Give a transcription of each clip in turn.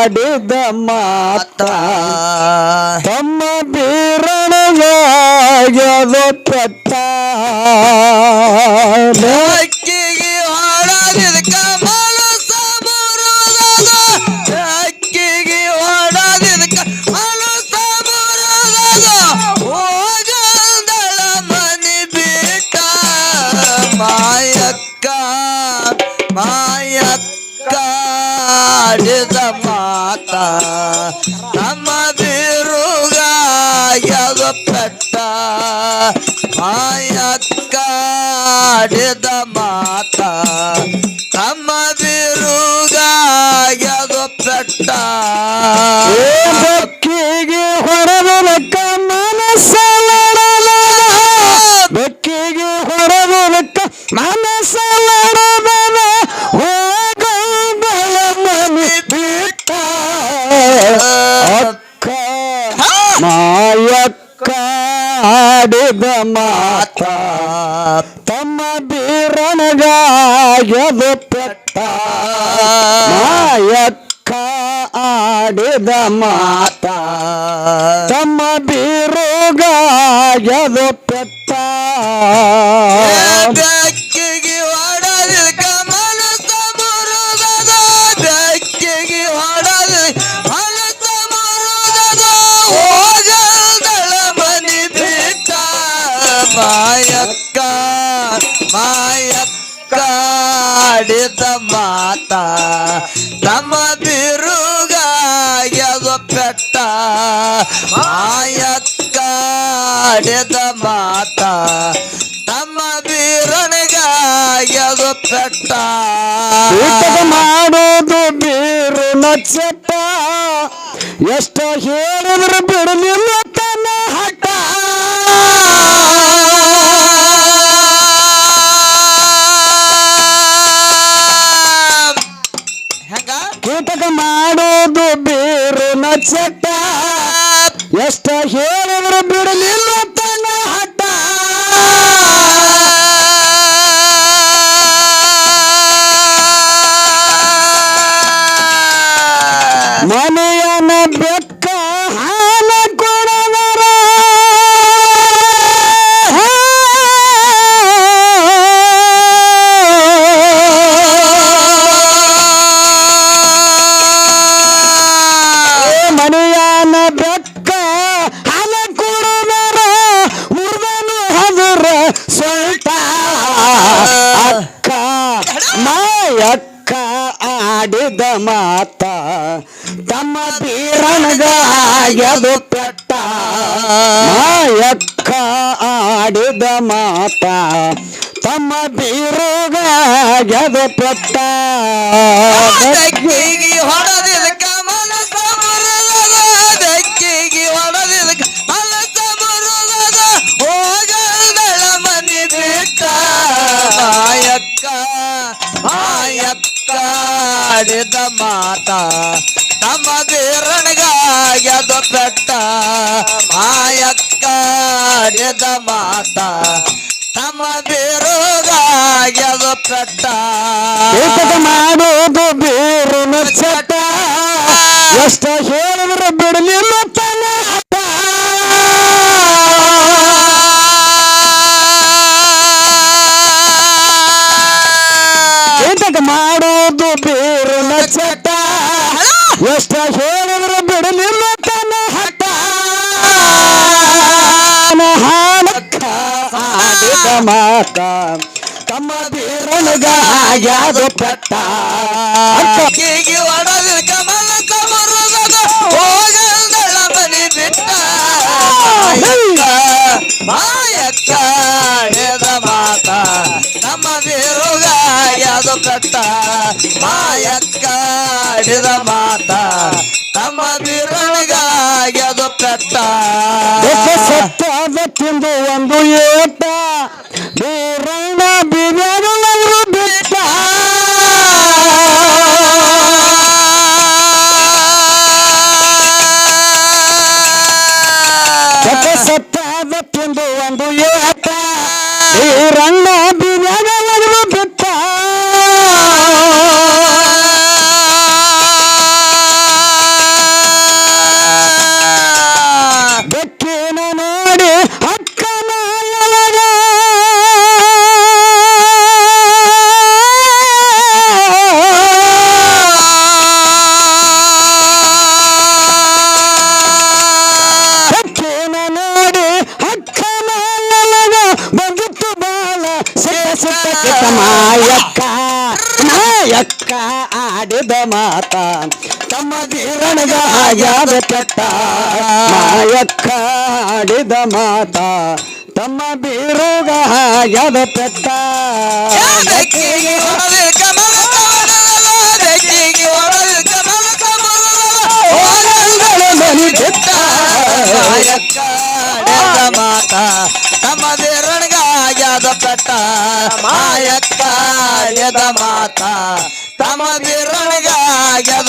ಆಡಿದ ಮಾತ. ತಮ್ಮ ಬೀರಣಗ ಪಟ್ಟ. ಅಕ್ಕಿಗೆ ಹೊಡೆದಿದ ಕಮಲ ಸಮುದ್ರದ ಅಕ್ಕಿಗೆ ಹೊಡೆದಿದ ಕಮಲ ಬಿಟ್ಟ ಮಾಯಕ್ಕ ಮಾಯಕ್ಕ ಮಾತ. ನಮ್ಮ ಬಿರುಗ ಯದ ಪೆಟ್ಟ. ಮಾಯಕ್ಕ ಆಡಿದ ಮಾತ. ತಮ್ಮ ಬಿರುಗ ಯದ ಪೆಟ್ಟ. ಬೆಕ್ಕಿಗೆ ಮಾಯಕ್ಕ ಆಡಿದ ಮಾತ ತಮ್ಮ ಬೀರನಗಾಯದು ಪೆಟ್ಟ ಮಾಯಕ್ಕ ಆಡಿದ ಮಾತ ತಮ್ಮ ಬೀರುಗಾಯದು ಪೆಟ್ಟ ಬೆಕ್ಕಿಗೆ ಹೊಡೆದ ಮಾತ ತಮ್ಮ ಪೆಟ್ಟ. ಮಾಯಕ್ಕ ಆಡಿದ ಮಾತ. ತಮ್ಮ ಬೀರನಿಗಾಗ್ಯದು ಪೆಟ್ಟ. ಮಾಡೋದು ಬೀರು ನಚ್ಚಪ್ಪ ಎಷ್ಟ ಹೇಳಿದ್ರು ಬಿಡಲಿಲ್ಲ. ಬೀರನಗಾಯದು ಪೆಟ್ಟ ಎಕ್ಕ ಆಡಿದ ಮಾತ, ತಮ್ಮ ಬೀರುಗಾಯದು ಪೆಟ್ಟ ಬೆಕ್ಕಿಗೆ ಹೊಡೆದಿದ ಕಮಲ ಸಮುದ್ರದ ಬೆಕ್ಕಿಗೆ ಹೊಡೆದಿದ ಕಮಲ ಸಮುದ್ರದ ಹೋಗದಳ ಮನಿ ಬಿಟ್ಟ. ಆಯಕ್ಕ ಆಯಕ್ಕ ಆಡಿದ ಮಾತ ತಮ್ಮ ಬೀರಣಿಗಾಗ್ಯದ ಪೆಟ್ಟ ಮಾಯಕ್ಕ ನೆದ ಮಾತ ತಮ್ಮ ಬೀರುಗಾಗ್ಯದ ಪೆಟ್ಟ ಮಾಡೋದು ಬೀರು ಚಟ ಎಷ್ಟ ಹೇಳಿದ್ರು ಮಾತ. ತಮ್ಮ ಬೀರನಿಗಾಗ್ಯಾದು ಪೆಟ್ಟ. ಒಡದ ಕಮಲ ಕಮರುಗದ ಹೋಗಲ್ದಳ ಮನಿ ಬಿಟ್ಟ. ಮಾಯಕ್ಕ ಎದ ಮಾತ. ನಮ್ಮ ಬೀರುಗ ಯಾದು ಕಟ್ಟ ಮಾಯಕ್ಕ ಹಿಡಿದ ಮಾತ. ತಮ್ಮ ಬೀರನಿಗ ಯಾದು ಕಟ್ಟ ತಿಂದು ಒಂದು ಏಟ. ಬೀರಣ್ಣ ಬಿರಿಯಾನಿ ಬಿಟ್ಟ. ಸತ್ತಾದ ತಿಂದು ಒಂದು ಏಟ. ಈ ರಣ್ಣ ಹೊಡೆದು ಕಮಲ ಕಮಲ ಹೋಗಂಗಳ ಮನಿ ಬಿಟ್ಟ ಮಾಯಕ್ಕ ಆಡ್ಯದ ಮಾತ ತಮ್ಮ ಯಾದ ಪೆಟ್ಟ ಮಾಯಕ್ಕ ಆಡ್ಯದ ಮಾತ ತಮ್ಮ ದೇರಣಗಾಗ್ಯದ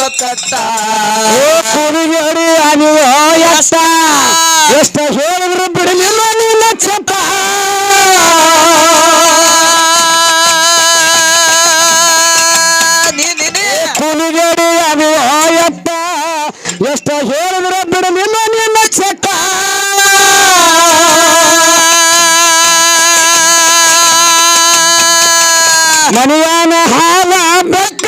ಏ ಕುರಿಗೇಡಿ ಅನಿವೋ ಎಷ್ಟ? ಎಷ್ಟ ಹೇಳಿದ್ರು ಬಿಡಲಿಲ್ಲ ನಿನ್ನ ಚಟ ಕುಲಿಗೇಡಿ ಅನಿವೋ ಎತ್ತ ಎಷ್ಟ? ಹೇಳಿದ್ರು ಬಿಡಲಿಲ್ಲ ನಿನ್ನ ಚಟ ಮನೆಯಾನ ಹಾಲ ಬೆಕ್ಕ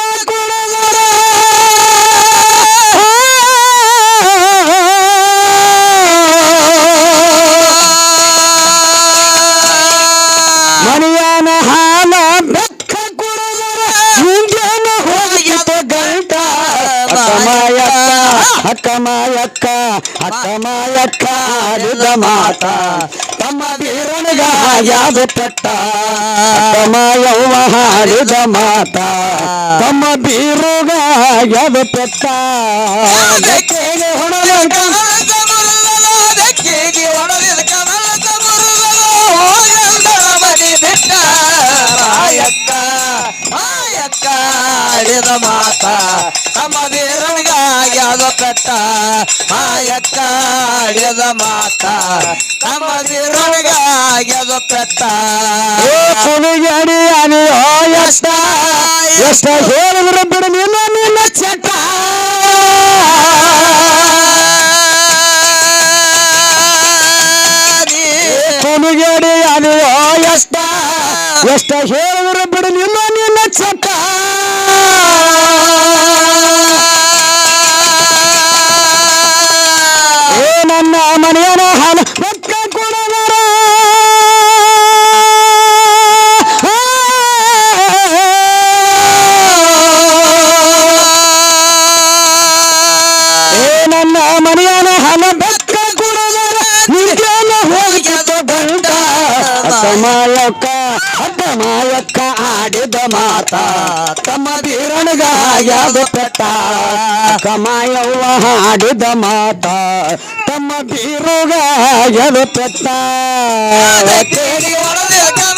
ಅಕ್ಕಮಾಯಕ್ಕ ಅಕ್ಕಮಾಯಕ್ಕ ಅಕ್ಕಮಾಯಕ್ಕ ಆಡಿದ ಮಾತ. ತಮ್ಮ ಬೀರನಿಗ ಯಾದ ಪೆಟ್ಟ. ಮಾಯವ್ವ ಹಾಡಿದ ಮಾತ. ತಮ್ಮ ಬೀರುಗ ಯಾದ ಪಟ್ಟ. ಬೆಕ್ಕಿಗೆ ಆಡಿದ ಮಾತ ತಮ್ಮ ದೇರನಿಗಾಗ್ಯಾದ ಪೆಟ್ಟ. ಮಾಯಕ್ಕ ಆಡಿದ ಮಾತ ತಮ್ಮ ದೇರನಿಗಾಗ್ಯಾದ ಪೆಟ್ಟ. ಏ ಕುಲಿಗೇಡಿ ಅನಿಯೋ ಎಷ್ಟ ಎಷ್ಟ ಹೇಳಿದ್ರು ಬಿಡ ನಿನ್ನ ನಿನ್ನ ಚಟ್ಟ. ಅನಿಯೋ ಎಷ್ಟ ಎಷ್ಟ ಹೇಳಿದ್ರು ಮನೆಯನ ಹಣ ಬೆಕ್ಕ ಕೊಡದರ ನಿಜನ ಹೋಗಿತ್ತು ಗಂಟ ಅಸಮಾಯಕ್ಕ ಅಸಮಾಯಕ್ಕ ಆಡಿದ ಮಾತ. ತಮ್ಮ ಬೀರಣಗಾಗ್ಯಾದ ಯಾದ ಪೆಟ್ಟ. ಕಮಾಯವ್ವ ಆಡಿದ ಮಾತ. ತಮ್ಮ ಬೀರುಗ ಯಾದ ಪೆಟ್ಟ. ಕೇಳಿ ಹೊಡೆದ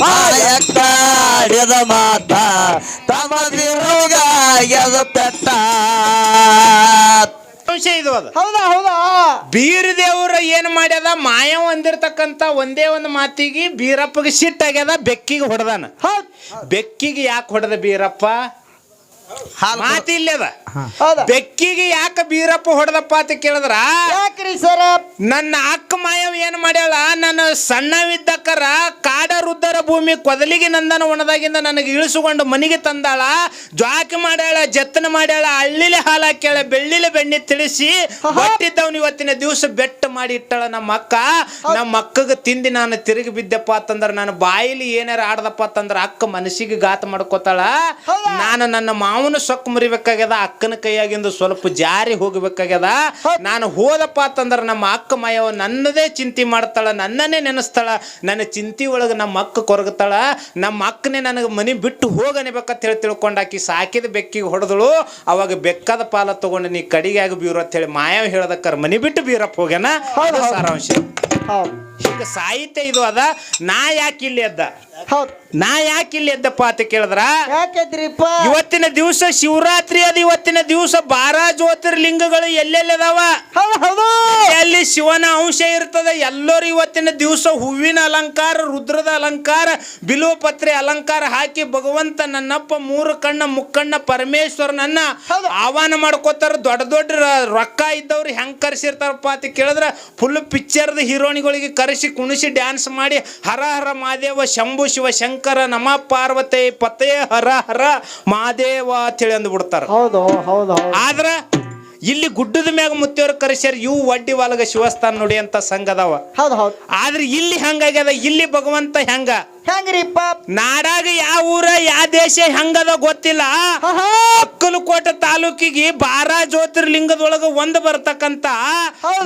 ಮಾಯಕ್ಕ ಎದ ಮಾತ ತಮ್ಮ ಪೆಟ್ಟ ಅಂಶ ಇದು ಅದು. ಹೌದಾ ಹೌದಾ? ಬೀರ್ ಏನು ಏನ್ ಮಾಡ್ಯದ? ಮಾಯ ಅಂದಿರ್ತಕ್ಕಂತ ಒಂದೇ ಒಂದು ಮಾತಿಗೆ ಬೀರಪ್ಪಗೆ ಸಿಟ್ಟಾಗ್ಯದ ಬೆಕ್ಕಿಗೆ ಹೊಡೆದಾನ. ಬೆಕ್ಕಿಗೆ ಯಾಕೆ ಹೊಡೆದ ಬೀರಪ್ಪ? ಮಾತಿ ಇಲ್ಲದ ಹೌದಾ? ಬೆಕ್ಕಿಗೆ ಯಾಕ ಬೀರಪ್ಪ ಹೊಡೆದಪ್ಪ ಅಂತ ಕೇಳಿದ್ರ? ಯಾಕ್ರಿ ಸರ? ನನ್ನ ಅಕ್ಕ ಮಾಯವ್ ಏನ್ ಮಾಡ್ಯಾಳ? ನನ್ನ ಸಣ್ಣವಿದ್ದಕ್ಕರ ಕಾಡ ರುದ್ದರ ಭೂಮಿ ಕೊದಲಿಗೆ ನಂದನ ಒಣದಾಗಿಂದ ನನಗೆ ಇಳಿಸಿಕೊಂಡು ಮನೆಗೆ ತಂದಾಳ. ಜ್ವಾಕಿ ಮಾಡ್ಯಾಳ ಜತ್ತನ ಮಾಡ್ಯಾಳ ಹಳ್ಳಿಲೆ ಹಾಲ ಹಾಕ್ಯಾಳ ಬೆಳ್ಳಿಲೆ ಬೆಣ್ಣೆ ತಿಳಿಸಿ ಬಟ್ಟಿದ್ದವನು ಇವತ್ತಿನ ದಿವಸ ಬೆಟ್ಟ ಮಾಡಿ ಇಟ್ಟಾಳ ನಮ್ಮ ಅಕ್ಕ. ನಮ್ಮ ಅಕ್ಕಗೆ ತಿಂದಿ ನಾನು ತಿರುಗಿ ಬಿದ್ದಪ್ಪ ಅಂತಂದ್ರ ನಾನು ಬಾಯಿಲಿ ಏನಾರ ಆಡದಪ್ಪ ಅಂತಂದ್ರ ಅಕ್ಕ ಮನಸ್ಸಿಗೆ ಗಾತ ಮಾಡ್ಕೋತಾಳ. ನಾನು ನನ್ನ ಮಾವನ ಸೊಕ್ಕ ಮುರಿಬೇಕಾಗ್ಯದ ಅಕ್ಕನ ಕೈಯಾಗಿಂದ ಸ್ವಲ್ಪ ಜಾರಿ ಹೋಗ್ಬೇಕಾಗ್ಯದ. ನಾನು ಹೋದಪ್ಪ ಅಂತಂದ್ರ ನಮ್ಮ ಅಕ್ಕ ಮಾಯವ ನನ್ನದೇ ಚಿಂತೆ ಮಾಡ್ತಾಳ ನನ್ನನ್ನೇ ನೆನೆಸ್ತಾಳ ನನ್ನ ಚಿಂತೆ ಒಳಗೆ ನಮ್ಮ ಅಕ್ಕ ಕೊರಗತಾಳ ನಮ್ಮ ಅಕ್ಕನೇ ನನಗೆ ಮನೆ ಬಿಟ್ಟು ಹೋಗನಿಬೇಕಂತ ಹೇಳಿ ತಿಳ್ಕೊಂಡಾಕಿ ಸಾಕಿದ ಬೆಕ್ಕಿಗೆ ಹೊಡೆದಳು. ಅವಾಗ ಬೆಕ್ಕದ ಪಾಲ ತಗೊಂಡು ನೀ ಕಡಿಗೆ ಆಗಿ ಬೀರು ಅಂತ ಹೇಳಿ ಮಾಯವ ಹೇಳ್ದಕ್ಕಾರ ಮನೆ ಬಿಟ್ಟು ಬೀರಪ್ಪ ಹೋಗ್ಯಾನ. ಸಾರಾಂಶ. ಹೌದು. ಹಿಂಗ ಸಾಹಿತ್ಯ ಇದು ಅದ. ನಾ ಯಾಕೆ ಇಲ್ಲಿ ಎದ್ದ? ಹೌದು. ನಾ ಯಾಕೆ ಇಲ್ಲಿ ಎದ್ದಪ್ಪ ಅಂತ ಕೇಳಿದ್ರ? ಯಾಕೆದ್ರಿಪ್ಪ? ಇವತ್ತಿನ ದಿವಸ ಶಿವರಾತ್ರಿ ಅದ ಇವತ್ತಿನ ದಿವಸ ಬಾರ ಜ್ಯೋತಿರ್ಲಿಂಗಗಳು ಎಲ್ಲೆಲ್ಲಿ ಅದಾವ? ಅಲ್ಲಿ ಶಿವನ ಅಂಶ ಇರ್ತದ ಎಲ್ಲರೂ ಇವತ್ತಿನ ದಿವಸ ಹೂವಿನ ಅಲಂಕಾರ ರುದ್ರದ ಅಲಂಕಾರ ಬಿಲುಪತ್ರೆ ಅಲಂಕಾರ ಹಾಕಿ ಭಗವಂತ ನನ್ನಪ್ಪ ಮೂರು ಕಣ್ಣ ಮುಕ್ಕಣ್ಣ ಪರಮೇಶ್ವರನನ್ನ. ಆಹ್ವಾನ ಮಾಡ್ಕೋತಾರ. ದೊಡ್ಡ ದೊಡ್ಡ ರೊಕ್ಕ ಇದ್ದವ್ರು ಹೆಂಗ್ ಕರ್ಸಿರ್ತಾರಪ್ಪ ಅಂತ ಕೇಳಿದ್ರ ಫುಲ್ ಪಿಕ್ಚರ್ದ ಹೀರೋಣಿಗಳಿಗೆ ಕರೆಸಿ ಕುಣಿಸಿ ಡ್ಯಾನ್ಸ್ ಮಾಡಿ ಹರ ಹರ ಮಹಾದೇವ ಶಂಭು ಶಿವ ಶಂಕರ ನಮ ಪಾರ್ವತಿ ಪತೇ ಹರ ಹರ ಮಹಾದೇವ ಅಂತೇಳಿ ಅಂದ್ಬಿಡ್ತಾರ. ಹೌದು ಹೌದು ಹೌದು. ಆದ್ರ ಇಲ್ಲಿ ಗುಡ್ಡದ ಮ್ಯಾಗ ಮುತ್ತಿಯವ್ರ ಕರೆಸ್ಯಾರ ಇವು ಒಡ್ಡಿ ಒಳಗ ಶಿವಸ್ಥಾನ ನೋಡಿ ಅಂತ ಸಂಘ ಅದಾವ ಹೌದು ಹೌದು. ಆದ್ರೆ ಇಲ್ಲಿ ಹಂಗಾಗ್ಯದ? ಇಲ್ಲಿ ಭಗವಂತ ಹೆಂಗ? ಹೆಂಗ್ರಿಪ್ಪ ನಾಡಾಗ ಯಾವ ಊರ ಯಾವ ದೇಶ ಹೆಂಗದ ಗೊತ್ತಿಲ್ಲ. ಅಕ್ಕಲಕೋಟೆ ತಾಲೂಕಿಗೆ ಬಾರ ಜ್ಯೋತಿರ್ಲಿಂಗದೊಳಗ ಒಂದ್ ಬರ್ತಕ್ಕಂತ.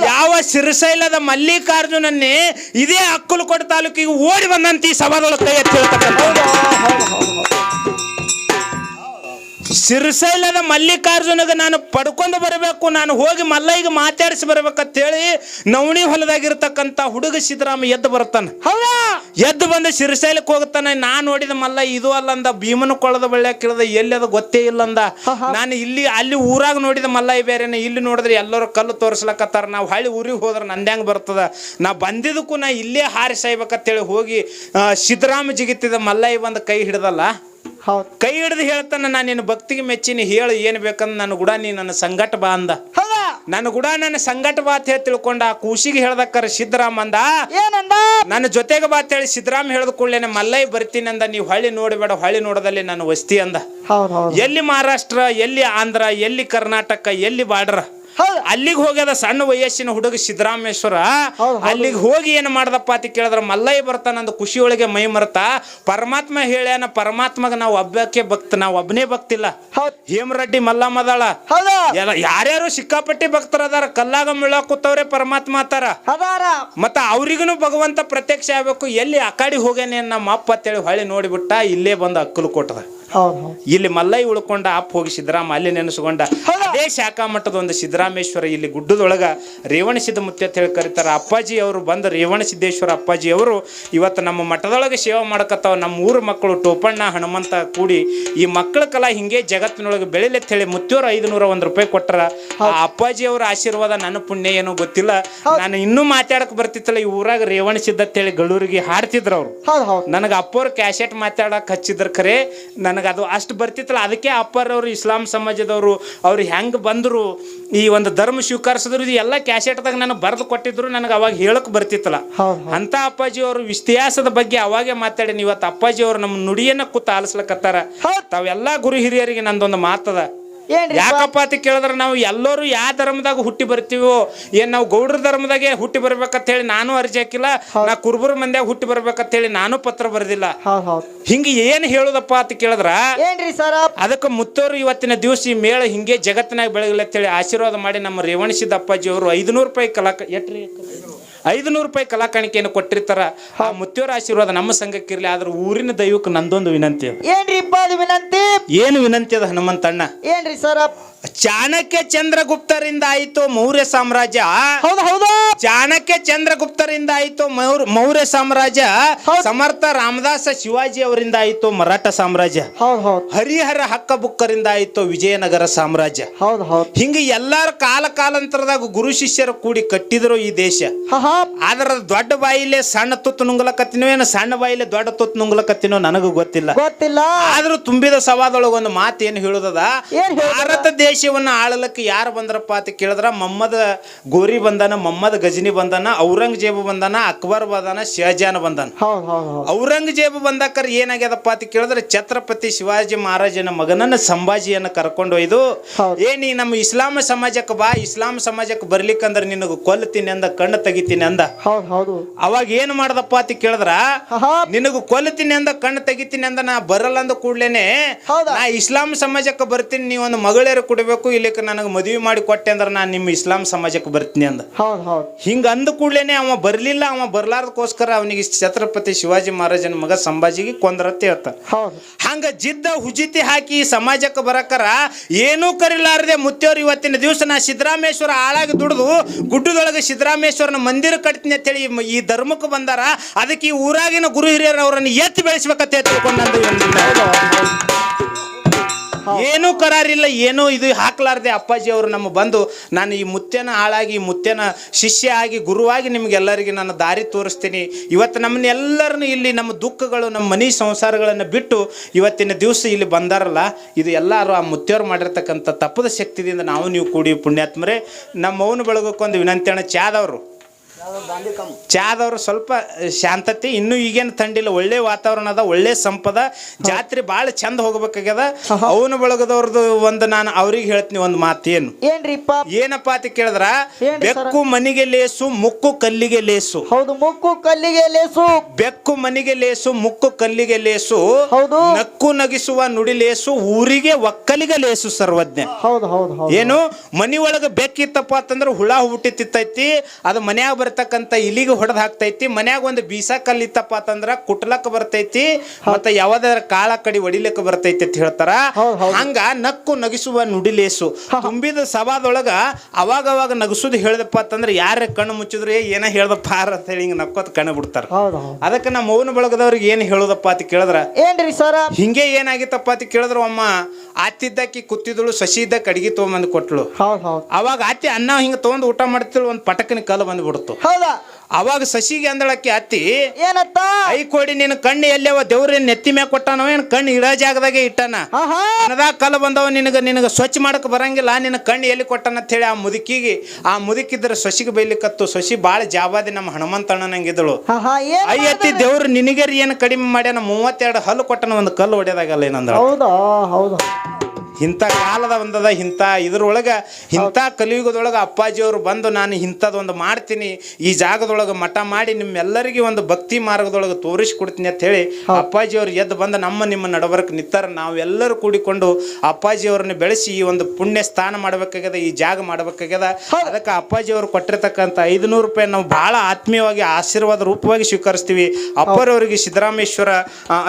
ಯಾವ ಸಿರಿಸೈಲದ ಮಲ್ಲಿಕಾರ್ಜುನನ್ನೇ ಇದೇ ಅಕ್ಕಲಕೋಟೆ ತಾಲೂಕಿಗೆ ಓಡಿ ಬಂದಂತ ಈ ಸಭಾದೊಳಗೆ ಕೈ ಎತ್ತಿ ಸಿರಿಸೈಲದ ಮಲ್ಲಿಕಾರ್ಜುನಗೆ ನಾನು ಪಡ್ಕೊಂಡು ಬರಬೇಕು ನಾನು ಹೋಗಿ ಮಲ್ಲಯ್ಯಗೆ ಮಾತಾಡಿಸಿ ಬರ್ಬೇಕಂತೇಳಿ ನವಣಿ ಹೊಲದಾಗಿರ್ತಕ್ಕಂಥ ಹುಡುಗ ಸಿದ್ದರಾಮ ಎದ್ದು ಬರ್ತಾನೆ ಹೌದಾ? ಎದ್ದು ಬಂದು ಸಿರಿಸೈಲಕ್ಕೆ ಹೋಗ್ತಾನೆ ನಾ ನೋಡಿದ ಮಲ್ಲ ಇದು ಅಲ್ಲಂದ ಭೀಮನ ಕೊಳದ ಬಳ್ಳಿ ಕಿಳದ ಎಲ್ಲಿ ಅದು ಗೊತ್ತೇ ಇಲ್ಲಂದ. ನಾನು ಇಲ್ಲಿ ಅಲ್ಲಿ ಊರಾಗ ನೋಡಿದ ಮಲ್ಲಯ್ಯ ಬೇರೆನೆ ಇಲ್ಲಿ ನೋಡಿದ್ರೆ ಎಲ್ಲರೂ ಕಲ್ಲು ತೋರಿಸ್ಲಕತ್ತಾರ. ನಾವು ಹಳ್ಳಿ ಊರಿಗೆ ಹೋದ್ರೆ ನಂದ್ಯಾಂಗ ಬರ್ತದ. ನಾ ಬಂದಿದ್ದಕ್ಕೂ ನಾ ಇಲ್ಲೇ ಹಾರಿ ಸಾಯ್ಬೇಕಂತೇಳಿ ಹೋಗಿ ಸಿದ್ದರಾಮ ಜಿಗಿತಿದ ಮಲ್ಲಯ್ಯ ಬಂದು ಕೈ ಹಿಡ್ದಲ್ಲ ಹೌದು. ಕೈ ಹಿಡಿದು ಹೇಳ್ತಾನೆ ನಾನು ನಿನ್ನ ಭಕ್ತಿಗೆ ಮೆಚ್ಚಿನಿ ಹೇಳು ಏನು ಬೇಕಂದ್ರೆ ನನ್ನ ಗುಡ ನೀ ನನ್ನ ಸಂಘಟ ಬಾ ಅಂದ. ನನ್ನ ಗುಡ ನನ್ನ ಸಂಘಟ ಬಾ ಅಂತ ಹೇಳಿ ತಿಳ್ಕೊಂಡ ಆ ಕೂಸಿಗೆ ಹೇಳ್ದಕ್ಕಾರ ಸಿದ್ದರಾಮ್ ಅಂದ. ಏನಂದ? ನನ್ನ ಜೊತೆಗೆ ಬಾ ಹೇಳಿ ಸಿದ್ದರಾಮ್ ಹೇಳ್ದ ಕೂಡಲೇ ಮಲ್ಲೈ ಬರ್ತೀನಿ ಅಂದ ನೀವು ಹಳ್ಳಿ ನೋಡಬೇಡ ಹಳ್ಳಿ ನೋಡದಲ್ಲಿ ನಾನು ವಸ್ತಿ ಅಂದ. ಎಲ್ಲಿ ಮಹಾರಾಷ್ಟ್ರ ಎಲ್ಲಿ ಆಂಧ್ರ ಎಲ್ಲಿ ಕರ್ನಾಟಕ ಎಲ್ಲಿ ಬಾರ್ಡ್ರ? ಹೌದು ಅಲ್ಲಿಗೆ ಹೋಗ್ಯದ ಸಣ್ಣ ವಯಸ್ಸಿನ ಹುಡುಗ ಸಿದ್ದರಾಮೇಶ್ವರ. ಅಲ್ಲಿಗೆ ಹೋಗಿ ಏನು ಮಾಡ್ದಪ್ಪ ಅಂತ ಕೇಳಿದ್ರ ಮಲ್ಲಯ್ಯ ಬರ್ತಾನಂದ ಖುಷಿಯೊಳಗೆ ಮೈ ಮರ್ತ ಪರಮಾತ್ಮ ಹೇಳ್ಯಾನ ಪರಮಾತ್ಮಗ ನಾವು ಒಬ್ಬಕ್ಕೆ ಭಕ್ತ ನಾವು ಒಬ್ಬನೇ ಭಕ್ತಿಲ್ಲ. ಹೇಮರೆಡ್ಡಿ ಮಲ್ಲಮ್ಮದಾಳ. ಹೌದಾ. ಎಲ್ಲ ಯಾರ್ಯಾರು ಸಿಕ್ಕಾಪಟ್ಟಿ ಭಕ್ತರ ಅದಾರ ಕಲ್ಲಾಗ ಮುಳ್ಳ ಕೂತವ್ರೆ ಪರಮಾತ್ಮ ಅತ್ತಾರ. ಮತ್ತ ಅವ್ರಿಗೂ ಭಗವಂತ ಪ್ರತ್ಯಕ್ಷ ಆಗ್ಬೇಕು ಎಲ್ಲಿ ಅಕಾಡಿ ಕಡೆ ಹೋಗ್ಯಾನೆ ನಮ್ಮ ಅಪ್ಪ ಅಂತೇಳಿ ಹೊಳ್ಳಿ ನೋಡಿಬಿಟ್ಟ ಇಲ್ಲೇ ಬಂದು ಅಕ್ಕಲು ಕೊಟ್ಟದ ಇಲ್ಲಿ ಮಲ್ಲೈ ಉಳ್ಕೊಂಡ ಅಪ್ಪ ಹೋಗಿ ಸಿದ್ದರಾಮ ಅಲ್ಲಿ ನೆನೆಸ್ಕೊಂಡ? ಅದೇ ಶಾಖಾ ಮಠದ ಒಂದು ಸಿದ್ದರಾಮೇಶ್ವರ ಇಲ್ಲಿ ಗುಡ್ಡದೊಳಗ ರೇವಣ ಸಿದ್ಧ ಮುತ್ಯ ಅಂತ ಹೇಳಿ ಕರೀತಾರ. ಅಪ್ಪಾಜಿ ಅವರು ಬಂದು ರೇವಣ ಸಿದ್ದೇಶ್ವರ ಅಪ್ಪಾಜಿ ಅವರು ಇವತ್ತು ನಮ್ಮ ಮಠದೊಳಗೆ ಸೇವೆ ಮಾಡಕತ್ತಾವ ನಮ್ಮ ಊರ ಮಕ್ಕಳು ಟೋಪಣ್ಣ ಹನುಮಂತ ಕೂಡಿ ಈ ಮಕ್ಕಳ ಕಲಾ ಹಿಂಗೆ ಜಗತ್ತಿನೊಳಗೆ ಬೆಳಿಲಿ ಅಂತ ಹೇಳಿ ಮುತ್ತಿಯವರು ಐದುನೂರ ಒಂದು ರೂಪಾಯಿ ಕೊಟ್ಟರ. ಆ ಅಪ್ಪಾಜಿ ಅವರ ಆಶೀರ್ವಾದ ನನ್ನ ಪುಣ್ಯ ಏನೋ ಗೊತ್ತಿಲ್ಲ. ನಾನು ಇನ್ನೂ ಮಾತಾಡಕ್ ಬರ್ತಿತ್ತಲ್ಲ ಈ ಊರಾಗ ರೇವಣ ಸಿದ್ಧ ಅಂತ ಹೇಳಿ ಗಳೂರಿಗೆ ಹಾಡ್ತಿದ್ರು ಅವ್ರು. ನನಗೆ ಅಪ್ಪವ್ರು ಕ್ಯಾಸೆಟ್ ಮಾತಾಡಕ್ಕೆ ಹಚ್ಚಿದ್ರ ಖರೆ ನನಗೆ ಅದು ಅಷ್ಟು ಬರ್ತಿತ್ತಲ್ಲ ಅದಕ್ಕೆ ಅಪ್ಪರವರು ಇಸ್ಲಾಂ ಸಮಾಜದವರು ಅವ್ರು ಹೆಂಗೆ ಬಂದರು ಈ ಒಂದು ಧರ್ಮ ಸ್ವೀಕರಿಸಿದ್ರು ಇದು ಎಲ್ಲ ಕ್ಯಾಸೆಟ್ದಾಗ ನನಗೆ ಬರೆದು ಕೊಟ್ಟಿದ್ರು ನನಗೆ ಅವಾಗ ಹೇಳಕ್ಕೆ ಬರ್ತಿತ್ತಲ್ಲ. ಅಂತ ಅಪ್ಪಾಜಿ ಅವರು ಇತಿಹಾಸದ ಬಗ್ಗೆ ಅವಾಗೆ ಮಾತಾಡಿ ಇವತ್ತು ಅಪ್ಪಾಜಿ ಅವರು ನಮ್ಮ ನುಡಿಯನ್ನ ಕೂತ ಆಲಿಸ್ಲಕತ್ತಾರ. ತಾವೆಲ್ಲ ಗುರು ಹಿರಿಯರಿಗೆ ನಂದೊಂದು ಮಾತದ. ಯಾಕಪ್ಪ ಅಂತ ಕೇಳಿದ್ರೆ ನಾವು ಎಲ್ಲರೂ ಯಾವ ಧರ್ಮದಾಗ ಹುಟ್ಟಿ ಬರ್ತೀವೋ ಏನ್ ನಾವು ಗೌಡ್ರ ಧರ್ಮದಾಗೆ ಹುಟ್ಟಿ ಬರ್ಬೇಕಂತ ಹೇಳಿ ನಾನು ಅರ್ಜಿ ಹಾಕಿಲ್ಲ ನಾ ಕುರ್ಬುರ್ ಮಂದ್ಯಾಗ ಹುಟ್ಟಿ ಬರ್ಬೇಕಂತ ಹೇಳಿ ನಾನು ಪತ್ರ ಬರೆದಿಲ್ಲ. ಹಿಂಗ ಏನ್ ಹೇಳುದಪ್ಪ ಅಂತ ಕೇಳಿದ್ರ? ಏನ್ರಿ ಸರ್ ಅದಕ್ಕೆ ಮುತ್ತೋರು ಇವತ್ತಿನ ದಿವಸ ಈ ಮೇಳ ಹಿಂಗೆ ಜಗತ್ತಿನಾಗ ಅಂತ ಹೇಳಿ ಆಶೀರ್ವಾದ ಮಾಡಿ ನಮ್ಮ ರೇವಣಿಸಿದ ಅಪ್ಪಾಜಿ ಅವರು ಐದುನೂರು ರೂಪಾಯಿ ಕಲಾಕ ಎಟ್ರಿ ಐದುನೂರು ರೂಪಾಯಿ ಕಲಾಕಾಣಿಕೆಯನ್ನು ಕೊಟ್ಟಿರ್ತಾರ. ಆ ಮುತ್ತಿಯವರ ಆಶೀರ್ವಾದ ನಮ್ಮ ಸಂಘಕ್ಕೆ ಇರಲಿ ಆದ್ರೆ ಊರಿನ ದೈವಕ್ಕೆ ನಂದೊಂದು ವಿನಂತಿ. ಅದ ಏನ್ರಿ ವಿನಂತಿ? ಏನು ವಿನಂತಿ ಅದ ಹನುಮಂತಣ್ಣ? ಏನ್ರಿ ಸರ ಚಾಣಕ್ಯ ಚಂದ್ರಗುಪ್ತರಿಂದ ಆಯಿತು ಮೌರ್ಯ ಸಾಮ್ರಾಜ್ಯ. ಹೌದು ಹೌದು. ಚಾಣಕ್ಯ ಚಂದ್ರಗುಪ್ತರಿಂದ ಆಯಿತು ಮೌರ್ ಮೌರ್ಯ ಸಾಮ್ರಾಜ್ಯ. ಸಮರ್ಥ ರಾಮದಾಸ ಶಿವಾಜಿ ಅವರಿಂದ ಆಯಿತು ಮರಾಠ ಸಾಮ್ರಾಜ್ಯ. ಹರಿಹರ ಹಕ್ಕಬುಕ್ಕರಿಂದ ಆಯಿತು ವಿಜಯನಗರ ಸಾಮ್ರಾಜ್ಯ. ಹೌದು ಹೌದು. ಹಿಂಗೆ ಎಲ್ಲಾರ ಕಾಲ ಕಾಲಾಂತರದಾಗ ಗುರು ಶಿಷ್ಯರು ಕೂಡಿ ಕಟ್ಟಿದ್ರು ಈ ದೇಶ. ಆದ್ರ ದೊಡ್ಡ ಬಾಯಿಲೆ ಸಣ್ಣ ತುತ್ತು ನುಂಗ್ಲಕತ್ತಿನೋ ಏನು ಸಣ್ಣ ಬಾಯಿಲೆ ದೊಡ್ಡ ತುತ್ತು ನುಂಗ್ಲಕತ್ತಿನೋ ನನಗೂ ಗೊತ್ತಿಲ್ಲ. ಗೊತ್ತಿಲ್ಲ. ಆದ್ರೂ ತುಂಬಿದ ಸವಾದೊಳಗ ಒಂದು ಮಾತು ಏನು ಹೇಳುದದ? ಭಾರತ ಹೇಳುದದ? ದೇಶವನ್ನ ಆಳಲಕ್ಕೆ ಯಾರು ಬಂದ್ರಪ್ಪ ಅಂತ ಕೇಳಿದ್ರೆ ಮಮ್ಮದ ಗೋರಿ ಬಂದನ ಮಮ್ಮದ ಗಜನಿ ಬಂದನ ಔರಂಗಜೇಬ ಬಂದನ ಅಕ್ಬರ್ ಬಂದನ ಶಹಜಾನ್ ಬಂದನ. ಔರಂಗಜೇಬ ಬಂದಾಕರ್ ಏನಾಗ್ಯದಪ್ಪ ಅಂತ ಕೇಳಿದ್ರೆ ಛತ್ರಪತಿ ಶಿವಾಜಿ ಮಹಾರಾಜನ ಮಗನನ್ನ ಸಂಭಾಜಿಯನ್ನ ಕರ್ಕೊಂಡು ಒಯ್ದು. ಏ ನೀ ನಮ್ಮ ಇಸ್ಲಾಂ ಸಮಾಜಕ್ಕೆ ಬಾ ಇಸ್ಲಾಂ ಸಮಾಜಕ್ಕೆ ಬರ್ಲಿಕ್ಕಂದ್ರೆ ನಿನಗೆ ಕೊಲ್ತೀನಿ ಅಂದ ಕಣ್ಣು ತೆಗಿತೀನಿ ಅಂದ. ಅವಾಗ ಏನು ಮಾಡ್ದಪ್ಪ ಅಂತ ಕೇಳಿದ್ರ ನಿನಗ ಕೊಲ್ತೀನಿ ಅಂದ ಕಣ್ಣು ತೆಗಿತೀನಿ ಅಂದ ನಾ ಬರಲ್ಲ ಅಂದ ಕೂಡ್ಲೇನೆ? ನಾ ಇಸ್ಲಾಂ ಸಮಾಜಕ್ಕೆ ಬರ್ತೀನಿ ನೀವು ಒಂದು ಮಗಳೇರು ಕೊಡ್ಬೇಕು ಕೊಡಬೇಕು ಇಲ್ಲಿಕ್ಕೆ ನನಗೆ ಮದುವೆ ಮಾಡಿ ಕೊಟ್ಟೆ ಅಂದ್ರೆ ನಾನು ನಿಮ್ಮ ಇಸ್ಲಾಂ ಸಮಾಜಕ್ಕೆ ಬರ್ತೀನಿ ಅಂದ ಹೌದು ಹೌದ್ ಹಿಂಗ ಅಂದ ಕೂಡಲೇ ಅವ ಬರಲಿಲ್ಲ ಅವ ಬರ್ಲಾರ್ದಕ್ಕೋಸ್ಕರ ಅವನಿಗೆ ಛತ್ರಪತಿ ಶಿವಾಜಿ ಮಹಾರಾಜನ ಮಗ ಸಂಭಾಜಿಗೆ ಕೊಂದ್ರತ್ತೆ ಹೇಳ್ತ. ಹೌದು. ಹಂಗ ಜಿದ್ದ ಹುಜಿತಿ ಹಾಕಿ ಈ ಸಮಾಜಕ್ಕೆ ಬರಕರ ಏನೂ ಕರಿಲಾರದೆ ಮುತ್ತೆಯವ್ರು ಇವತ್ತಿನ ದಿವಸ ನಾ ಸಿದ್ದರಾಮೇಶ್ವರ ಆಳಾಗಿ ದುಡಿದು ಗುಡ್ಡದೊಳಗೆ ಸಿದ್ದರಾಮೇಶ್ವರನ ಮಂದಿರ ಕಟ್ತೀನಿ ಅಂತೇಳಿ ಈ- ಈ ಧರ್ಮಕ್ಕೆ ಬಂದಾರ ಅದಕ್ಕೆ ಈ ಊರಾಗಿನ ಗುರು ಹಿರಿಯರು ಅವರನ್ನು ಎತ್ತಿ ಬೆಳೆಸ್ಬೇಕಂತ ತಿಳ್ಕೊಂಡಂದು ಏನೂ ಕರಾರಿಲ್ಲ, ಏನೂ ಇದು ಹಾಕ್ಲಾರ್ದೆ ಅಪ್ಪಾಜಿ ಅವರು ನಮ್ಮ ಬಂದು, ನಾನು ಈ ಮುತ್ಯನ ಹಾಳಾಗಿ, ಮುತ್ತೇನ ಶಿಷ್ಯ ಆಗಿ, ಗುರುವಾಗಿ ನಿಮ್ಗೆಲ್ಲರಿಗೆ ನಾನು ದಾರಿ ತೋರಿಸ್ತೀನಿ. ಇವತ್ತು ನಮ್ಮನ್ನೆಲ್ಲರನ್ನು ಇಲ್ಲಿ ನಮ್ಮ ದುಃಖಗಳು, ನಮ್ಮ ಮನೆ ಸಂಸಾರಗಳನ್ನು ಬಿಟ್ಟು ಇವತ್ತಿನ ದಿವಸ ಇಲ್ಲಿ ಬಂದಾರಲ್ಲ, ಇದು ಎಲ್ಲರೂ ಆ ಮುತ್ಯವ್ರು ಮಾಡಿರ್ತಕ್ಕಂಥ ತಪ್ಪದ ಶಕ್ತಿದಿಂದ ನಾವು ನೀವು ಕೂಡಿ ಪುಣ್ಯಾತ್ಮರೇ. ನಮ್ಮ ಮೌನ ಬೆಳಗೋಕ್ಕೊಂದು ವಿನಂತಿ ಚಾದವರು. ಚಾದವ್ರು ಸ್ವಲ್ಪ ಶಾಂತತೆ ಇನ್ನು ಈಗೇನು ತಂಡಿಲ್ಲ ಒಳ್ಳೆ ವಾತಾವರಣ ಅದ ಒಳ್ಳೆ ಸಂಪದ ಜಾತ್ರೆ ಭಾಳ ಚಂದ ಹೋಗ್ಬೇಕಾಗ್ಯದ. ಅವನು ಬಳಗದವ್ರದ್ದು ಒಂದು ನಾನು ಅವ್ರಿಗೆ ಹೇಳ್ತೀನಿ ಒಂದು ಮಾತು ಏನು ಏನ್ರಿಪ್ಪ ಏನಪ್ಪ ಅಂತ ಕೇಳಿದ್ರ? ಬೆಕ್ಕು ಮನಿಗೆ ಲೇಸು ಮುಕ್ಕು ಕಲ್ಲಿಗೆ ಲೇಸು. ಹೌದು ಮುಕ್ಕು ಕಲ್ಲಿಗೆ ಲೇಸು. ಬೆಕ್ಕು ಮನಿಗೆ ಲೇಸು ಮುಕ್ಕು ಕಲ್ಲಿಗೆ ಲೇಸು. ಹೌದು. ನಕ್ಕು ನಗಿಸುವ ನುಡಿ ಲೇಸು ಊರಿಗೆ ಒಕ್ಕಲಿಗೆ ಲೇಸು ಸರ್ವಜ್ಞ. ಹೌದು ಹೌದು ಏನು? ಮನಿ ಒಳಗ ಬೆಕ್ಕಿತ್ತಪ್ಪ ಅಂತಂದ್ರೆ ಹುಳ ಹುಟ್ಟಿ ತಿತ್ತೈತಿ ಅದು ಮನ್ಯಾಗ ಬರ್ತಕ್ಕಂಥ ಇಲಿಗೆ ಹೊಡೆದು ಹಾಕ್ತೈತಿ. ಮನ್ಯಾಗ ಒಂದು ಬೀಸ ಕಲ್ಲು ಇತ್ತಪ್ಪ ಅಂತಂದ್ರ ಕುಟ್ಲಕ್ಕ ಬರ್ತೈತಿ ಮತ್ತೆ ಯಾವ್ದಾರ ಕಾಳ ಕಡಿ ಹೊಡಿಲಿಕ್ಕೆ ಬರ್ತೈತಿ ಅಂತ ಹೇಳ್ತಾರ. ಹಂಗ ನಕ್ಕು ನಗಿಸುವ ನುಡಿಲೇಸು. ತುಂಬಿದ ಸಭಾದೊಳಗ ಅವಾಗ ಅವಾಗ ನಗಸುದು ಹೇಳ್ದಪ್ಪ ಅಂತಂದ್ರೆ ಯಾರ ಕಣ್ಣು ಮುಚ್ಚಿದ್ರೆ ಏನ ಹೇಳ್ದಪ್ಪ ಅಂತ ಹೇಳಿ ಹಿಂಗ ನಕ್ಕೋತ್ ಕಣ್ಣು ಬಿಡ್ತಾರ. ಅದಕ್ಕೆ ನಮ್ಮ ಮೌನ ಬಳಗದವ್ರಿಗೆ ಏನ್ ಹೇಳೋದಪ್ಪ ಅಂತ ಕೇಳಿದ್ರ? ಏನ್ರಿ ಸರ? ಹಿಂಗೆ ಏನಾಗಿತ್ತಪ್ಪ ಅಂತ ಕೇಳಿದ್ರು ಅಮ್ಮ. ಆತಿದ್ದಕ್ಕಿ ಕುತ್ತಿದಳು ಸಸಿ ಇದ್ದ ಅಡಿಗೆ ತಗೊಂಬಂದು ಹೌದು ಅವಾಗ ಆತಿ ಅನ್ನ ಹಿಂಗ ತಗೊಂಡ್ ಊಟ ಮಾಡ್ತಿಳು ಒಂದ್ ಪಟಕನ ಕಲ್ಲು ಬಂದ್ಬಿಡ್ತು. ಹೌದಾ? ಅವಾಗ ಸಸಿಗೆ ಅಂದಳಕ್ಕೆ ಅತ್ತಿ ಏನತ್ತ? ಐ ಕೊಡಿ ನಿನ್ನ ಕಣ್ಣು ಎಲ್ಲವ ದೇವ್ರ ನೆತ್ತಿ ಮ್ಯಾಗ ಕೊಟ್ಟಾನವ? ಏನು ಕಣ್ಣು ಇಡ ಜಾಗದಾಗೆ ಇಟ್ಟಾನ? ಕನ್ನದಾಗ ಕಲ್ಲು ಬಂದವ ನಿನಗೆ ನಿನಗೆ ಸ್ವಚ್ಛ ಮಾಡಕ್ಕೆ ಬರಂಗಿಲ್ಲ. ನಿನ್ನ ಕಣ್ಣು ಎಲ್ಲಿ ಕೊಟ್ಟಾನ? ಅಂತ ಹೇಳಿ ಆ ಮುದುಕಿಗೆ ಆ ಮುದುಕಿದ್ರೆ ಸಸಿಗೆ ಬೈಲಿಕತ್ತು ಸಸಿ ಬಾಳ ಜಾಬಾದಿ ನಮ್ಮ ಹನುಮಂತಣ್ಣನಂಗಿದ್ದಳು ಐ ಅತ್ತಿ ದೇವ್ರು ನಿನಗರಿ ಏನು ಕಡಿಮೆ ಮಾಡ್ಯಾನ? ಮೂವತ್ತೆರಡು ಹಲ್ಲು ಕೊಟ್ಟನ ಒಂದು ಕಲ್ಲು ಹೊಡೆದಾಗಲ್ಲ ಏನಂದ್ರ ಹೌದಾ ಹೌದು. ಇಂಥ ಕಾಲದ ಒಂದದ ಇಂಥ ಇದ್ರೊಳಗೆ ಇಂಥ ಕಲಿಯುಗದೊಳಗೆ ಅಪ್ಪಾಜಿಯವರು ಬಂದು ನಾನು ಇಂಥದ್ದೊಂದು ಮಾಡ್ತೀನಿ ಈ ಜಾಗದೊಳಗೆ ಮಠ ಮಾಡಿ ನಿಮ್ಮೆಲ್ಲರಿಗೆ ಒಂದು ಭಕ್ತಿ ಮಾರ್ಗದೊಳಗೆ ತೋರಿಸ್ಕೊಡ್ತೀನಿ ಅಂತ ಹೇಳಿ ಅಪ್ಪಾಜಿಯವರು ಎದ್ದು ಬಂದು ನಮ್ಮ ನಿಮ್ಮ ನಡವರ್ಕ್ ನಿಂತಾರ ನಾವೆಲ್ಲರೂ ಕೂಡಿಕೊಂಡು ಅಪ್ಪಾಜಿಯವ್ರನ್ನ ಬೆಳೆಸಿ ಈ ಒಂದು ಪುಣ್ಯ ಸ್ಥಾನ ಮಾಡಬೇಕಾಗ್ಯದ ಈ ಜಾಗ ಮಾಡಬೇಕಾಗ್ಯದ. ಅದಕ್ಕೆ ಅಪ್ಪಾಜಿಯವರು ಕೊಟ್ಟಿರ್ತಕ್ಕಂಥ ಐದುನೂರು ರೂಪಾಯಿ ನಾವು ಭಾಳ ಆತ್ಮೀಯವಾಗಿ ಆಶೀರ್ವಾದ ರೂಪವಾಗಿ ಸ್ವೀಕರಿಸ್ತೀವಿ. ಅಪ್ಪರವರಿಗೆ ಸಿದ್ದರಾಮೇಶ್ವರ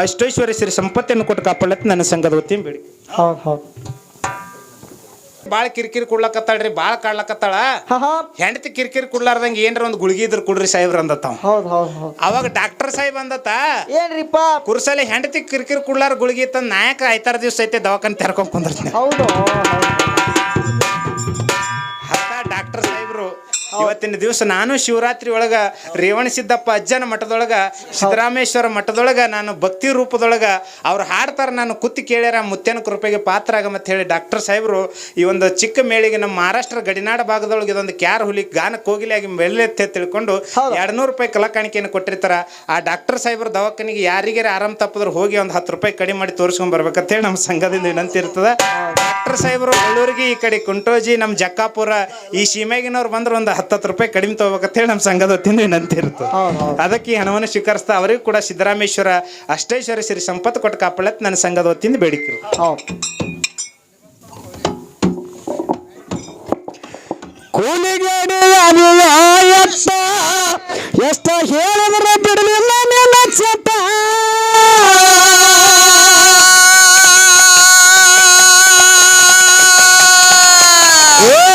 ಅಷ್ಟೇಶ್ವರಿ ಅಷ್ಟೈಶ್ವರ್ಯ ಶ್ರೀ ಸಂಪತ್ತಿಯನ್ನು ಕೊಟ್ಟು ಕಾಪಾಡತ್ತೆ ನನ್ನ ಸಂಘದ ವತಿಯಿಂದ ಬೇಡಿ ಹೌದು ಹೌದು. ಭಾಳ ಕಿರಿಕಿರಿ ಕೊಡ್ಲಕತ್ತಾಳ್ರಿ ಭಾಳ ಕಾಡ್ಲಕತ್ತಾಳ. ಹೆಂಡತಿ ಕಿರಿಕಿರಿ ಕೊಡ್ಲಾರ್ದಂಗೆ ಏನ್ರ ಒಂದು ಗುಳಿಗೆ ಇದ್ರ ಕುಡ್ರಿ ಸಾಹೇಬ್ರ ಅಂದತ್ತಾವ ಹೌದು ಹೌದು ಹೌದು. ಅವಾಗ ಡಾಕ್ಟರ್ ಸಾಹೇಬ್ ಅಂದತ್ತ. ಏನ್ರಿಪ್ಪ ಕುರ್ಸಲಿ ಹೆಂಡತಿ ಕಿರಿಕಿರಿ ಕೊಡ್ಲಾರ ಗುಳಿಗೆ ಇತ್ತ ನಾಯಕ ಐತಾರ ದಿವಸ ಐತೆ ದವಾಖಾನೆ ತೆರ್ಕೊಂಡ್ ಕುಂದಿರ್ತೀನಿ. ಹೌದು ಹೌದು. ಇವತ್ತಿನ ದಿವಸ ನಾನು ಶಿವರಾತ್ರಿ ಒಳಗ ರೇವಣ ಸಿದ್ದಪ್ಪ ಅಜ್ಜನ ಮಠದೊಳಗ ಸಿದ್ದರಾಮೇಶ್ವರ ಮಠದೊಳಗ ನಾನು ಭಕ್ತಿ ರೂಪದೊಳಗ ಅವ್ರು ಹಾಡ್ತಾರ ನಾನು ಕುತ್ತಿ ಕೇಳ್ಯಾರ ಮುತ್ತೇನ ಕೃಪೆಗೆ ಪಾತ್ರ ಆಗ ಮತ್ತೆ ಹೇಳಿ ಡಾಕ್ಟರ್ ಸಾಹೇಬ್ರು ಈ ಒಂದು ಚಿಕ್ಕ ಮೇಳಿಗೆ ನಮ್ಮ ಮಹಾರಾಷ್ಟ್ರ ಗಡಿನಾಡ ಭಾಗದೊಳಗೆ ಇದೊಂದು ಕ್ಯಾರ್ ಹುಲಿ ಗಾನ ಕೋಗಿಲಾಗಿ ಮೆಲ್ಲೆತ್ತೆ ತಿಳ್ಕೊಂಡು. ಎರಡು ನೂರು ರೂಪಾಯಿ ಕಲಾಕಾಣಿಕೆಯನ್ನು ಕೊಟ್ಟಿರ್ತಾರ. ಆ ಡಾಕ್ಟರ್ ಸಾಹೇಬ್ರ ದವಾಖಾನಿಗೆ ಯಾರಿಗಾರ ಆರಾಮ್ ತಪ್ಪಿದ್ರೆ ಹೋಗಿ ಒಂದು ಹತ್ತು ರೂಪಾಯಿ ಕಡಿಮೆ ಮಾಡಿ ತೋರಿಸ್ಕೊಂಡ್ ಬರ್ಬೇಕಂತೇಳಿ ನಮ್ಮ ಸಂಘದಿಂದ ವಿನಂತಿ ಇರ್ತದ. ಡಾಕ್ಟರ್ ಸಾಹೇಬ್ರು ಬೆಳ್ಳೂರಿಗೆ ಈ ಕಡೆ ಕುಂಟೋಜಿ ನಮ್ಮ ಜಕ್ಕಾಪುರ ಈ ಸೀಮೆಗಿನವ್ರು ಬಂದ್ರೆ ಒಂದು ಹತ್ತತ್ತು ರೂಪಾಯಿ ಕಡಿಮೆ ತಗೋಬೇಕಂತೇಳಿ ನಮ್ಮ ಸಂಘದ ವತಿಯಿಂದ ವಿನಂತಿ ಇರ್ತದೆ ಅದಕ್ಕೆ ಈ ಹಣವನ್ನು ಸ್ವೀಕರಿಸ್ತಾ ಅವರಿಗೂ ಕೂಡ ಸಿದ್ದರಾಮೇಶ್ವರ ಅಷ್ಟೇಶ್ವರಿ ಶ್ರೀ ಸಂಪತ್ತು ಕೊಟ್ಟು ಕಾಪಾಡತ್ ನನ್ನ ಸಂಘದ ವತಿಯಿಂದ ಬೇಡಿಕೆ ಅನುಯಾಯತ್ತ ಎಷ್ಟ ಹೇಳಿದ್ರೆ ಬಿಡಲಿಲ್ಲ ನಿನ್ನ ಚಟ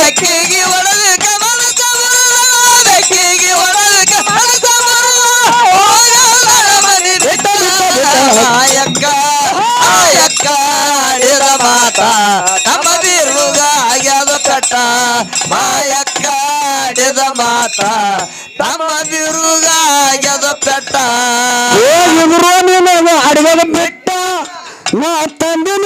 ಅಕ್ಕಿಗೆ ಒಡದು ಕಮಲ ಕಮಲ ಅಕ್ಕಿಗೆ ಒಡದು ಕಮಲ ಕಮಲ ಆಯಕ್ಕ ಆಯಕ್ಕ ಮಾತ. ನಮ್ಮ ಬೀರುಗ ಆಗ್ಯದ ಕಟ್ಟ. ಮಾಯಕ್ಕ ಇವರು ನೀನು ಬೆಟ್ಟ. ನಾ ತಂದಿನ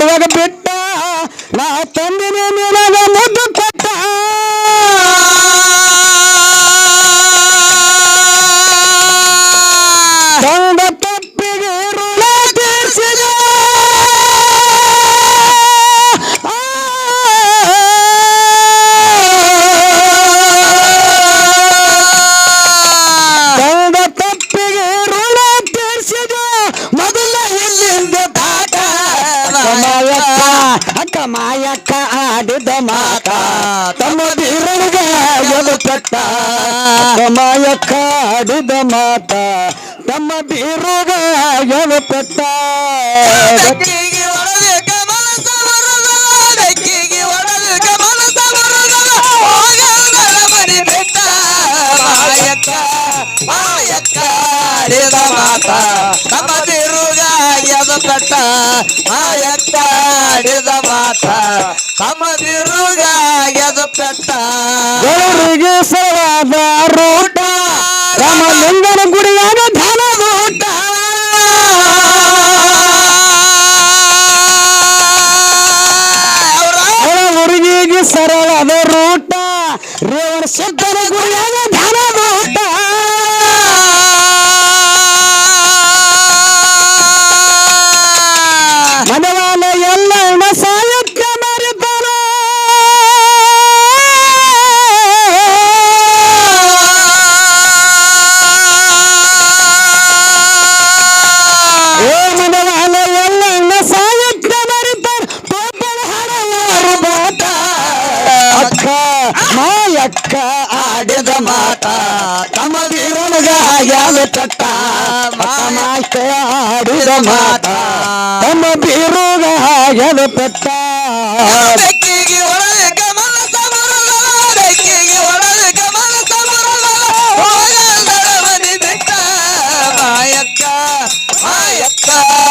ನಿನಗ ಕಮಾಯಕ್ಕ ಕಾಡಿದ ಮಾತ ತಮ್ಮ ಬೀರುಗ ಪೆಟ್ಟ. ಬೆಕ್ಕಿಗೆ ಒಳಗೆ ಕಮಲ ಗೆದ ಪೆಟ್ಟ ಮಾಯಕ್ಕ ಆಡಿದ ಮಾತ ತಮ್ಮ ಬಿರುಗ ಗೆದ ಪೆಟ್ಟ ದೇವರಿಗೆ ಸವಾದ ರೂಟ ರಾಮಲಿಂಗನ ಗುಡಿಯಾಗ ಆಡಿದ ಮಾತ. ತಮ್ಮ ಬೀರುಗ ಯಾವ ಪೆಟ್ಟ.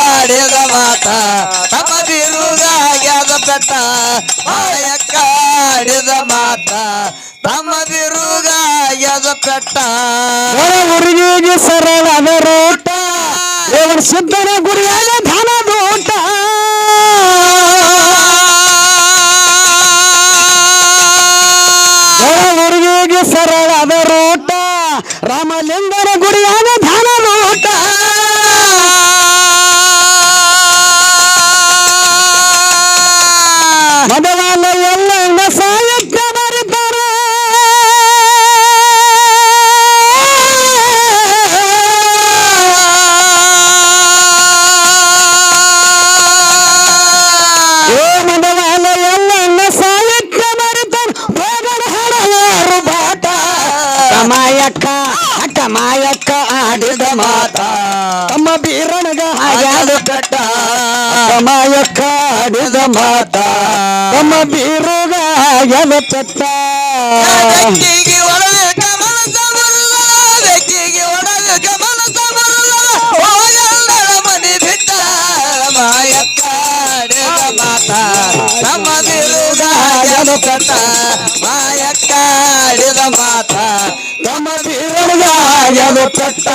ಆಡಿದ ಮಾತ. ತಮ್ಮ ಬಿರುಗಾಗ್ಯದ ಬೆಟ್ಟ ಮಾಯಕ್ಕ ಆಡಿದ ತಮ್ಮ ಬಿರುಗಾಗ್ಯದ ಬೆಟ್ಟ ಊರಿಗೆ ಸರಳದ ರೂಟ. ದೇವರ ಸಿದ್ಧನ ಗುರಿಯಾಗ ಧನ ಊಟ ಊರಿಗೆ ಸರಳ ರೂಟ. ರಾಮಲಿಂಗನ ಮಾತ. ತಮ್ಮ ಬೀರುಗಾಯನ ಚಟ್ಟ. ಬೆಕ್ಕಿಗೆ ಒಳಗೆ ಕಮಲ ಸಮರದ ಬೆಕ್ಕಿಗೆ ಒಳಗೆ ಕಮಲ ಸಮರದ ಹೋಗಂದರ ಮನೆ ಬಿಟ್ಟ ಮಾಯಕ್ಕ ಮಾತ. ತಮ್ಮ ಬೀರುಗಾಯನ ಚಟ್ಟ ಮಾಯಕ್ಕ ಮಾತ. ತಮ್ಮ ಬೀರನಗ ಆಗ್ಯಾದ ಬೆಟ್ಟ